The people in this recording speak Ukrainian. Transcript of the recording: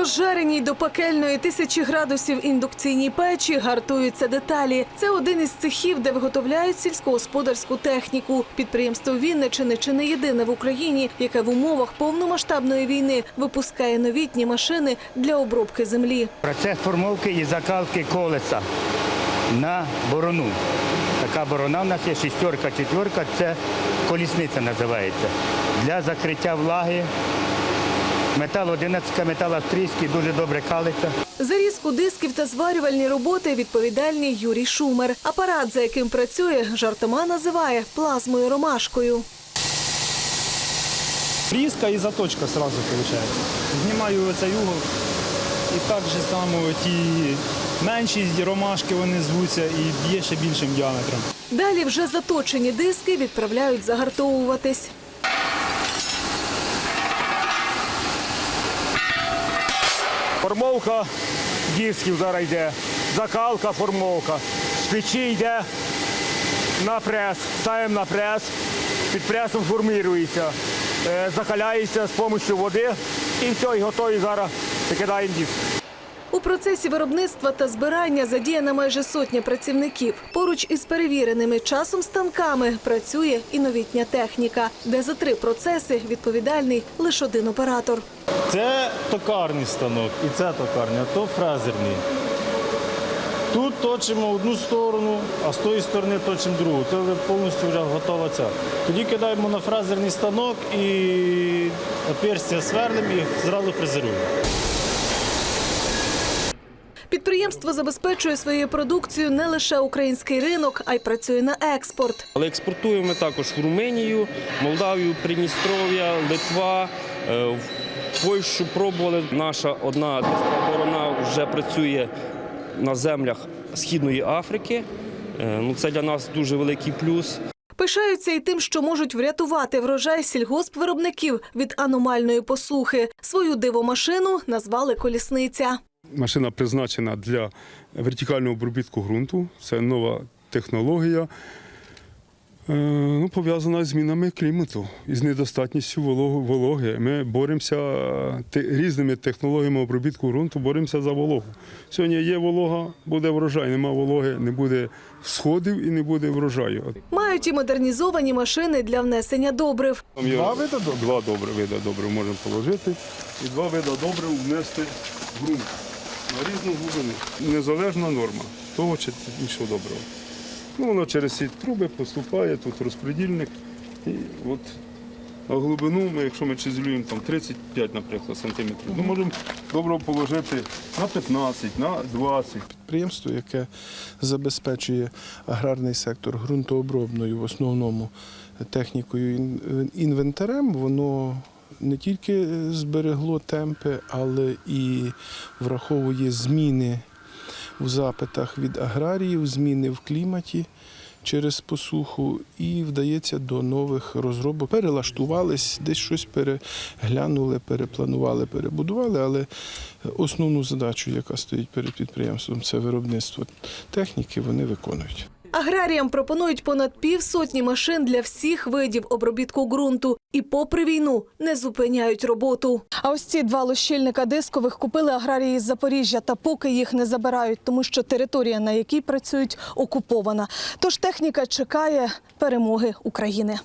Розжареній до пекельної тисячі градусів індукційній печі гартуються деталі. Це один із цехів, де виготовляють сільськогосподарську техніку. Підприємство Вінничини чи не єдине в Україні, яке в умовах повномасштабної війни випускає новітні машини для обробки землі. Процес формовки і закалки колеса на борону. Така борона в нас є шістерка, четверка, це колісниця називається. Для закриття влаги. Метал 11, метал австрійський, дуже добре калиться. За різку дисків та зварювальні роботи відповідальний Юрій Шумер. Апарат, за яким працює, жартома називає плазмою ромашкою. Різка і заточка одразу виходить. Знімаю оцей угол і так же само ті менші ромашки вони звуться і б'є ще більшим діаметром. Далі вже заточені диски відправляють загартовуватись. Формовка дисків зараз йде, закалка, формовка. З печі йде на прес, ставимо на прес, під пресом формується, е, закаляється з допомогою води. І все, і готові зараз. Викидаємо диск. У процесі виробництва та збирання задіяна майже сотня працівників. Поруч із перевіреними часом станками працює і новітня техніка, де за три процеси відповідальний лише один оператор. Це токарний станок і це токарня, то фрезерний. Тут точимо одну сторону, а з тої сторони точимо другу. Це повністю вже готова ця. Тоді кидаємо на фрезерний станок і отверстя сверлимо і зразу фрезеруємо. Підприємство забезпечує своєю продукцією не лише український ринок, а й працює на експорт. Але експортуємо ми також в Румунію, Молдавію, Придністров'я, Литва. е, В Польщу пробували. Наша одна диска борона вже працює на землях Східної Африки. Е, Ну, це для нас дуже великий плюс. Пишаються і тим, що можуть врятувати врожай сільгоспвиробників від аномальної посухи. Свою дивомашину назвали колісниця. Машина призначена для вертикального обробітку ґрунту. Це нова технологія, е, ну, пов'язана з змінами клімату і з недостатністю вологи. Ми боремося е, різними технологіями обробітку ґрунту, боремося за вологу. Сьогодні є волога, буде врожай, нема вологи, не буде сходів і не буде врожаю. Мають і модернізовані машини для внесення добрив. Там є два види, два добре види добрив можемо положити, і два види добрив внести в ґрунт на різну глибину. Незалежна норма того чи іншого добрива. Ну, воно через ці труби поступає, тут розподільник. І от на глибину, ми, якщо ми чизелюємо там 35, наприклад, сантиметрів, то можемо добриво положити на 15, на 20. підприємство, яке забезпечує аграрний сектор ґрунтообробною, в основному технікою інвентарем, воно не тільки зберегло темпи, але і враховує зміни в запитах від аграріїв, зміни в кліматі. Через посуху і вдається до нових розробок. Перелаштувались, десь щось переглянули, перепланували, перебудували, але основну задачу, яка стоїть перед підприємством, це виробництво техніки, вони виконують. Аграріям пропонують понад півсотні машин для всіх видів обробітку ґрунту і, попри війну, не зупиняють роботу. А ось ці два лощильника дискових купили аграрії з Запоріжжя, та поки їх не забирають, тому що територія, на якій працюють, окупована. Тож техніка чекає перемоги України.